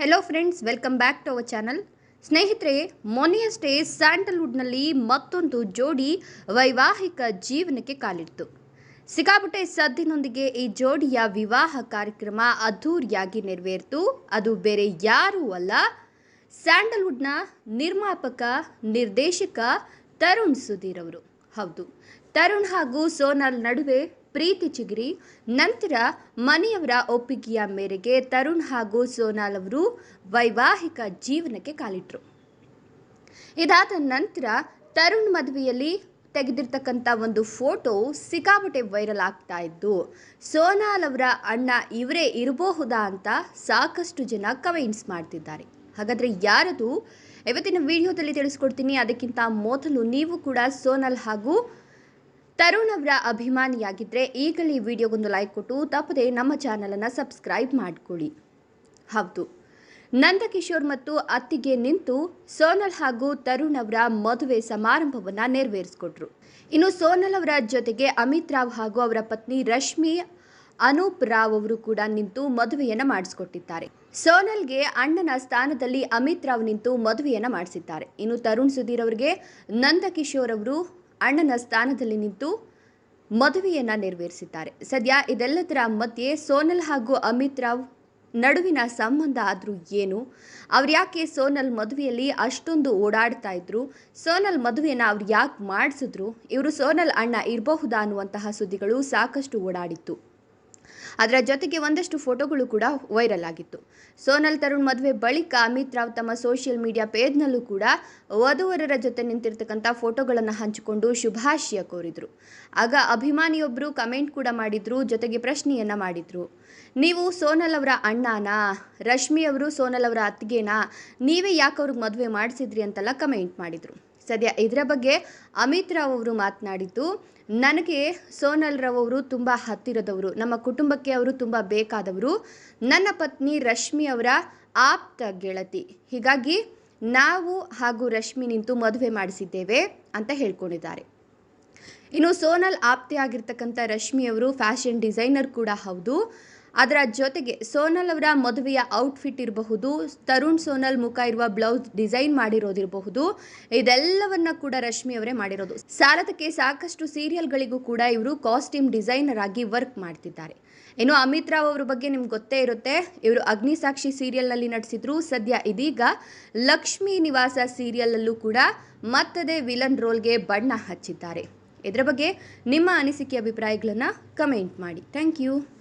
Hello friends welcome back to our channel ಸ್ನೇಹಿತರೆ ಮೊನ್ನೆಯಷ್ಟೇ ಸ್ಯಾಂಡಲ್ವುಡ್ನಲ್ಲಿ ಮತ್ತೊಂದು ಜೋಡಿ ವೈವಾಹಿಕ ಜೀವನಕ್ಕೆ ಕಾಲಿಡ್ತು. ಸಿಕ್ಕಾಪಟ್ಟೆ ಸದ್ದಿನೊಂದಿಗೆ ಈ ಜೋಡಿಯ ವಿವಾಹ ಕಾರ್ಯಕ್ರಮ ಅದ್ಧೂರಿಯಾಗಿ ನೆರವೇರಿತು. ಅದು ಬೇರೆ ಯಾರೂ ಅಲ್ಲ, ಸ್ಯಾಂಡಲ್ವುಡ್ನ ನಿರ್ಮಾಪಕ, ನಿರ್ದೇಶಕ ತರುಣ್ ಸುಧೀರ್ ಅವರು. ಹೌದು, ತರುಣ್ ಹಾಗೂ ಸೋನಾಲ್ ನಡುವೆ ಪ್ರೀತಿ ಚಿಗಿರಿ. ನಂತರ ಮನೆಯವರ ಒಪ್ಪಿಗೆಯ ಮೇರೆಗೆ ತರುಣ್ ಹಾಗೂ ಸೋನಾಲ್ ಅವರು ವೈವಾಹಿಕ ಜೀವನಕ್ಕೆ ಕಾಲಿಟ್ರು. ಇದಾದ ನಂತರ ತರುಣ್ ಮದುವೆಯಲ್ಲಿ ತೆಗೆದಿರ್ತಕ್ಕಂಥ ಒಂದು ಫೋಟೋ ಸಿಕ್ಕಾಪಟ್ಟೆ ವೈರಲ್ ಆಗ್ತಾ ಇದ್ದು, ಸೋನಾಲ್ ಅವರ ಅಣ್ಣ ಇವರೇ ಇರಬಹುದಾ ಅಂತ ಸಾಕಷ್ಟು ಜನ ಕಮೆಂಟ್ಸ್ ಮಾಡ್ತಿದ್ದಾರೆ. ಹಾಗಾದರೆ ಯಾರದು? ಇವತ್ತಿನ ವಿಡಿಯೋದಲ್ಲಿ ತಿಳಿಸ್ಕೊಡ್ತೀನಿ. ಅದಕ್ಕಿಂತ ಮೊದಲು ನೀವು ಕೂಡ ಸೋನಲ್ ಹಾಗೂ ತರುಣ್ ಅವರ ಅಭಿಮಾನಿಯಾಗಿದ್ದರೆ ಈಗಲೇ ಈ ವಿಡಿಯೋಗೊಂದು ಲೈಕ್ ಕೊಟ್ಟು ತಪ್ಪದೆ ನಮ್ಮ ಚಾನಲನ್ನು ಸಬ್ಸ್ಕ್ರೈಬ್ ಮಾಡಿಕೊಳ್ಳಿ. ಹೌದು. ನಂದಕಿಶೋರ್ ಮತ್ತು ಅತ್ತಿಗೆ ನಿಂತು ಸೋನಲ್ ಹಾಗೂ ತರುಣ್ ಅವರ ಮದುವೆ ಸಮಾರಂಭವನ್ನು ನೆರವೇರಿಸಿಕೊಟ್ರು. ಇನ್ನು ಸೋನಲ್ ಅವರ ಜೊತೆಗೆ ಅಮಿತ್ ರಾವ್ ಹಾಗೂ ಅವರ ಪತ್ನಿ ರಶ್ಮಿ, ಅನೂಪ್ ರಾವ್ ಅವರು ಕೂಡ ನಿಂತು ಮದುವೆಯನ್ನು ಮಾಡಿಸಿಕೊಟ್ಟಿದ್ದಾರೆ. ಸೋನಲ್ಗೆ ಅಣ್ಣನ ಸ್ಥಾನದಲ್ಲಿ ಅಮಿತ್ ರಾವ್ ನಿಂತು ಮದುವೆಯನ್ನು ಮಾಡಿಸಿದ್ದಾರೆ. ಇನ್ನು ತರುಣ್ ಸುಧೀರ್ ಅವರಿಗೆ ನಂದಕಿಶೋರ್ ಅವರು ಅಣ್ಣನ ಸ್ಥಾನದಲ್ಲಿ ನಿಂತು ಮದುವೆಯನ್ನು ನೆರವೇರಿಸಿದ್ದಾರೆ. ಸದ್ಯ ಇದೆಲ್ಲದರ ಮಧ್ಯೆ ಸೋನಲ್ ಹಾಗೂ ಅಮಿತ್ ರಾವ್ ನಡುವಿನ ಸಂಬಂಧ ಆದರೂ ಏನು? ಅವ್ರು ಯಾಕೆ ಸೋನಲ್ ಮದುವೆಯಲ್ಲಿ ಅಷ್ಟೊಂದು ಓಡಾಡ್ತಾ ಇದ್ರು? ಸೋನಲ್ ಮದುವೆಯನ್ನು ಅವ್ರು ಯಾಕೆ ಮಾಡಿಸಿದ್ರು? ಇವರು ಸೋನಲ್ ಅಣ್ಣ ಇರಬಹುದಾ ಅನ್ನುವಂತಹ ಸುದ್ದಿಗಳು ಸಾಕಷ್ಟು ಓಡಾಡಿತ್ತು. ಅದರ ಜೊತೆಗೆ ಒಂದಷ್ಟು ಫೋಟೋಗಳು ಕೂಡ ವೈರಲ್ ಆಗಿತ್ತು. ಸೋನಲ್ ತರುಣ್ ಮದುವೆ ಬಳಿಕ ಅಮಿತ್ ರಾವ್ ತಮ್ಮ ಸೋಷಿಯಲ್ ಮೀಡಿಯಾ ಪೇಜ್ನಲ್ಲೂ ಕೂಡ ವಧುವರರ ಜೊತೆ ನಿಂತಿರ್ತಕ್ಕಂಥ ಫೋಟೋಗಳನ್ನು ಹಂಚಿಕೊಂಡು ಶುಭಾಶಯ ಕೋರಿದರು. ಆಗ ಅಭಿಮಾನಿಯೊಬ್ಬರು ಕಮೆಂಟ್ ಕೂಡ ಮಾಡಿದ್ರು, ಜೊತೆಗೆ ಪ್ರಶ್ನೆಯನ್ನು ಮಾಡಿದರು. ನೀವು ಸೋನಲ್ ಅವರ ಅಣ್ಣನಾ? ರಶ್ಮಿ ಅವರು ಸೋನಲ್ ಅವರ ಅತ್ತಿಗೆನಾ? ನೀವೇ ಯಾಕೆ ಅವ್ರಿಗೆ ಮದುವೆ ಮಾಡಿಸಿದ್ರಿ ಅಂತೆಲ್ಲ ಕಮೆಂಟ್ ಮಾಡಿದರು. ಸದ್ಯ ಇದರ ಬಗ್ಗೆ ಅಮಿತ್ ರಾವ್ ಅವರು ಮಾತನಾಡಿದ್ದು, ನನಗೆ ಸೋನಲ್ ರಾವ್ ಅವರು ತುಂಬ ಹತ್ತಿರದವರು, ನಮ್ಮ ಕುಟುಂಬಕ್ಕೆ ಅವರು ತುಂಬ ಬೇಕಾದವರು. ನನ್ನ ಪತ್ನಿ ರಶ್ಮಿ ಅವರ ಆಪ್ತ ಗೆಳತಿ. ಹೀಗಾಗಿ ನಾವು ಹಾಗೂ ರಶ್ಮಿ ನಿಂತು ಮದುವೆ ಮಾಡಿಸಿದ್ದೇವೆ, ಅಂತ ಹೇಳ್ಕೊಂಡಿದ್ದಾರೆ. ಇನ್ನು ಸೋನಲ್ ಆಪ್ತೆ ಆಗಿರ್ತಕ್ಕಂಥ ರಶ್ಮಿ ಅವರು ಫ್ಯಾಷನ್ ಡಿಸೈನರ್ ಕೂಡ ಹೌದು. ಅದರ ಜೊತೆಗೆ ಸೋನಲ್ ಅವರ ಮದುವೆಯ ಔಟ್ಫಿಟ್ ಇರಬಹುದು, ತರುಣ್ ಸೋನಲ್ ಮುಖ ಇರುವ ಬ್ಲೌಸ್ ಡಿಸೈನ್ ಮಾಡಿರೋದಿರಬಹುದು, ಇದೆಲ್ಲವನ್ನ ಕೂಡ ರಶ್ಮಿ ಅವರೇ ಮಾಡಿರೋದು. ಸಾಲದಕ್ಕೆ ಸಾಕಷ್ಟು ಸೀರಿಯಲ್ಗಳಿಗೂ ಕೂಡ ಇವರು ಕಾಸ್ಟ್ಯೂಮ್ ಡಿಸೈನರ್ ಆಗಿ ವರ್ಕ್ ಮಾಡ್ತಿದ್ದಾರೆ. ಇನ್ನು ಅಮಿತ್ ರಾವ್ ಅವರ ಬಗ್ಗೆ ನಿಮ್ಗೆ ಗೊತ್ತೇ ಇರುತ್ತೆ, ಇವರು ಅಗ್ನಿಸಾಕ್ಷಿ ಸೀರಿಯಲ್ನಲ್ಲಿ ನಟಿಸಿದ್ರು ಸದ್ಯ ಇದೀಗ ಲಕ್ಷ್ಮಿ ನಿವಾಸ ಸೀರಿಯಲಲ್ಲೂ ಕೂಡ ಮತ್ತದೇ ವಿಲನ್ ರೋಲ್ಗೆ ಬಣ್ಣ ಹಚ್ಚಿದ್ದಾರೆ. ಇದರ ಬಗ್ಗೆ ನಿಮ್ಮ ಅನಿಸಿಕೆ, ಅಭಿಪ್ರಾಯಗಳನ್ನು ಕಮೆಂಟ್ ಮಾಡಿ. Thank you.